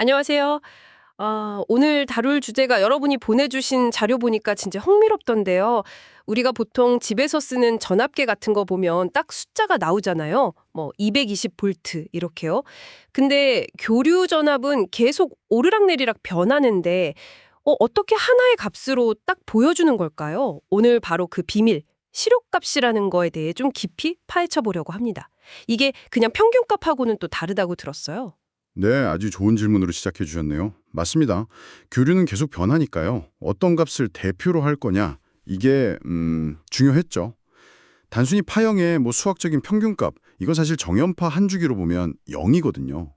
안녕하세요. 아, 오늘 다룰 주제가 여러분이 보내주신 자료 보니까 진짜 흥미롭던데요. 우리가 보통 집에서 쓰는 전압계 같은 거 보면 딱 숫자가 나오잖아요. 뭐 220V 이렇게요. 근데 교류 전압은 계속 오르락내리락 변하는데 어, 어떻게 하나의 값으로 딱 보여주는 걸까요? 오늘 바로 그 비밀, 실효값이라는 거에 대해 좀 깊이 파헤쳐 보려고 합니다. 이게 그냥 평균값하고는 또 다르다고 들었어요. 네, 아주 좋은 질문으로 시작해 주셨네요. 맞습니다. 교류는 계속 변하니까요. 어떤 값을 대표로 할 거냐, 이게 음, 중요했죠. 단순히 파형의 뭐 수학적인 평균값, 이건 사실 정연파 한 주기로 보면 0이거든요.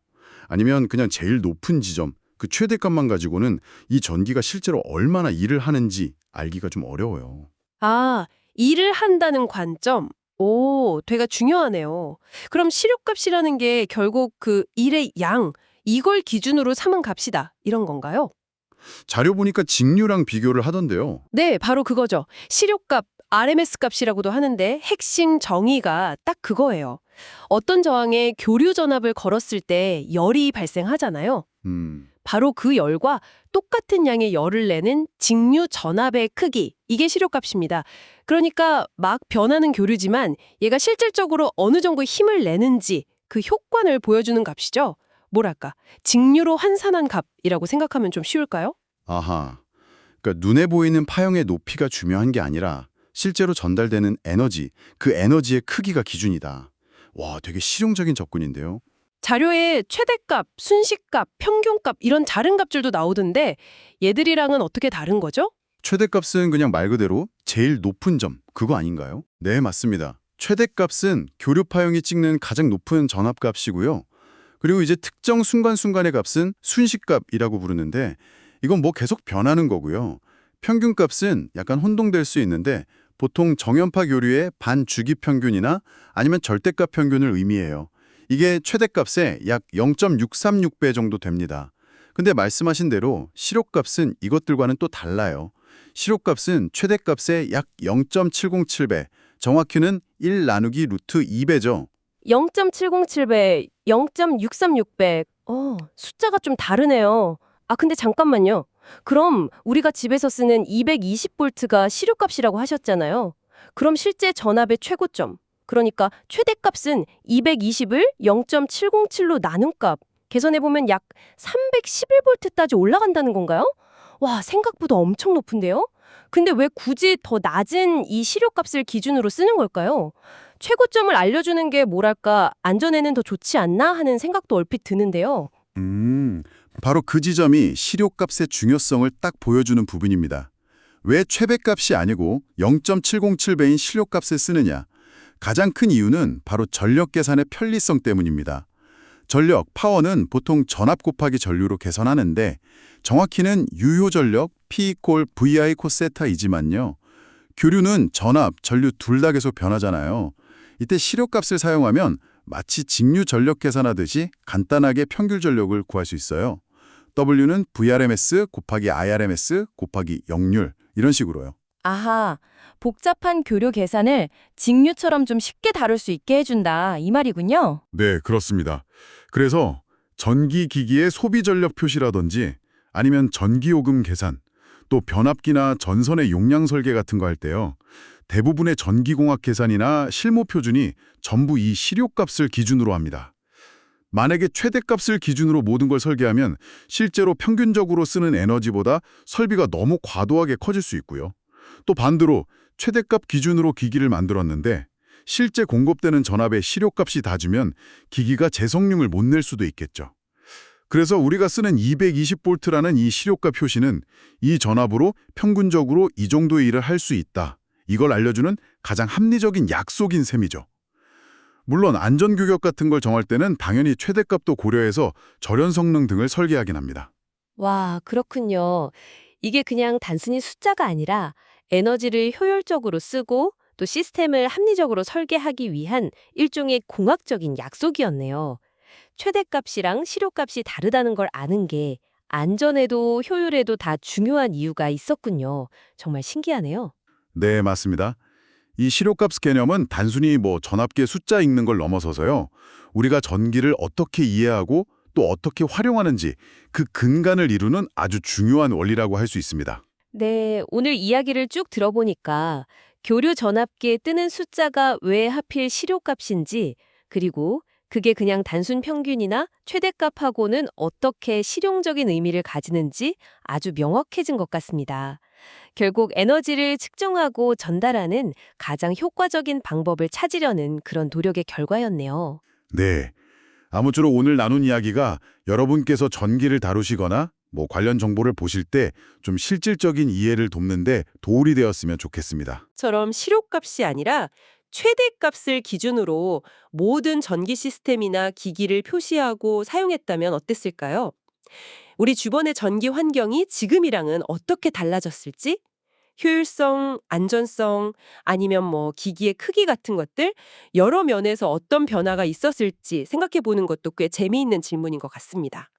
아니면 그냥 제일 높은 지점, 그 최대값만 가지고는 이 전기가 실제로 얼마나 일을 하는지 알기가 좀 어려워요. 아, 일을 한다는 관점. 오, 되게 중요하네요. 그럼 실효값이라는 게 결국 그 일의 양, 이걸 기준으로 삼은 값이다. 이런 건가요? 자료 보니까 직류랑 비교를 하던데요. 네, 바로 그거죠. 실효값, RMS 값이라고도 하는데 핵심 정의가 딱 그거예요. 어떤 저항에 교류 전압을 걸었을 때 열이 발생하잖아요. 음, 바로 그 열과 똑같은 양의 열을 내는 직류 전압의 크기, 이게 실효값입니다. 그러니까 막 변하는 교류지만 얘가 실질적으로 어느 정도 힘을 내는지 그 효과를 보여주는 값이죠. 뭐랄까, 직류로 환산한 값이라고 생각하면 좀 쉬울까요? 아하. 그러니까 눈에 보이는 파형의 높이가 중요한 게 아니라 실제로 전달되는 에너지, 그 에너지의 크기가 기준이다. 와, 되게 실용적인 접근인데요. 자료에 최대값, 순식값, 평균값 이런 다른 값들도 나오던데 얘들이랑은 어떻게 다른 거죠? 최대값은 그냥 말 그대로 제일 높은 점, 그거 아닌가요? 네, 맞습니다. 최대값은 교류 파형이 찍는 가장 높은 전압값이고요. 그리고 이제 특정 순간순간의 값은 순식값이라고 부르는데 이건 뭐 계속 변하는 거고요. 평균값은 약간 혼동될 수 있는데 보통 정연파 교류의 반주기 평균이나 아니면 절대값 평균을 의미해요. 이게 최대값의 약 0.636배 정도 됩니다. 근데 말씀하신 대로 실효값은 이것들과는 또 달라요. 실효값은 최대값의 약 0.707배, 정확히는 1 나누기 루트 2배죠. 0.707배, 0.636배. 어, 숫자가 좀 다르네요. 아, 근데 잠깐만요. 그럼 우리가 집에서 쓰는 220볼트가 실효값이라고 하셨잖아요. 그럼 실제 전압의 최고점, 그러니까 최대값은 220을 0.707로 나눈 값. 계산해보면 약 311볼트까지 올라간다는 건가요? 와, 생각보다 엄청 높은데요? 근데 왜 굳이 더 낮은 이 실효값을 기준으로 쓰는 걸까요? 최고점을 알려주는 게 뭐랄까 안전에는 더 좋지 않나 하는 생각도 얼핏 드는데요. 음, 바로 그 지점이 실효값의 중요성을 딱 보여주는 부분입니다. 왜 최배값이 아니고 0.707배인 실효값을 쓰느냐? 가장 큰 이유는 바로 전력 계산의 편리성 때문입니다. 전력, 파워는 보통 전압 곱하기 전류로 계산하는데 정확히는 유효 전력 P 콜 VI 코세타이지만요. 교류는 전압, 전류 둘 다 계속 변하잖아요. 이때 실효값을 사용하면 마치 직류 전력 계산하듯이 간단하게 평균 전력을 구할 수 있어요. W는 VRMS 곱하기 IRMS 곱하기 역률 이런 식으로요. 아하, 복잡한 교류 계산을 직류처럼 좀 쉽게 다룰 수 있게 해준다 이 말이군요. 네, 그렇습니다. 그래서 전기기기의 소비 전력 표시라든지 아니면 전기요금 계산, 또 변압기나 전선의 용량 설계 같은 거 할 때요. 대부분의 전기공학 계산이나 실무 표준이 전부 이 실효값을 기준으로 합니다. 만약에 최대값을 기준으로 모든 걸 설계하면 실제로 평균적으로 쓰는 에너지보다 설비가 너무 과도하게 커질 수 있고요. 또 반대로 최대값 기준으로 기기를 만들었는데 실제 공급되는 전압의 실효값이 낮으면 기기가 재성능을 못 낼 수도 있겠죠. 그래서 우리가 쓰는 220볼트라는 이 실효값 표시는 이 전압으로 평균적으로 이 정도의 일을 할 수 있다. 이걸 알려주는 가장 합리적인 약속인 셈이죠. 물론 안전규격 같은 걸 정할 때는 당연히 최대값도 고려해서 절연 성능 등을 설계하긴 합니다. 와, 그렇군요. 이게 그냥 단순히 숫자가 아니라 에너지를 효율적으로 쓰고 또 시스템을 합리적으로 설계하기 위한 일종의 공학적인 약속이었네요. 최대값이랑 실효값이 다르다는 걸 아는 게 안전에도 효율에도 다 중요한 이유가 있었군요. 정말 신기하네요. 네, 맞습니다. 이 실효값 개념은 단순히 뭐 전압계 숫자 읽는 걸 넘어서서요. 우리가 전기를 어떻게 이해하고 또 어떻게 활용하는지 그 근간을 이루는 아주 중요한 원리라고 할 수 있습니다. 네, 오늘 이야기를 쭉 들어보니까 교류 전압기에 뜨는 숫자가 왜 하필 실효값인지 그리고 그게 그냥 단순 평균이나 최대값하고는 어떻게 실용적인 의미를 가지는지 아주 명확해진 것 같습니다. 결국 에너지를 측정하고 전달하는 가장 효과적인 방법을 찾으려는 그런 노력의 결과였네요. 네. 아무쪼록 오늘 나눈 이야기가 여러분께서 전기를 다루시거나 뭐 관련 정보를 보실 때 좀 실질적인 이해를 돕는데 도움이 되었으면 좋겠습니다. 처럼 실효값이 아니라 최대값을 기준으로 모든 전기 시스템이나 기기를 표시하고 사용했다면 어땠을까요? 우리 주변의 전기 환경이 지금이랑은 어떻게 달라졌을지? 효율성, 안전성, 아니면 뭐 기기의 크기 같은 것들 여러 면에서 어떤 변화가 있었을지 생각해 보는 것도 꽤 재미있는 질문인 것 같습니다.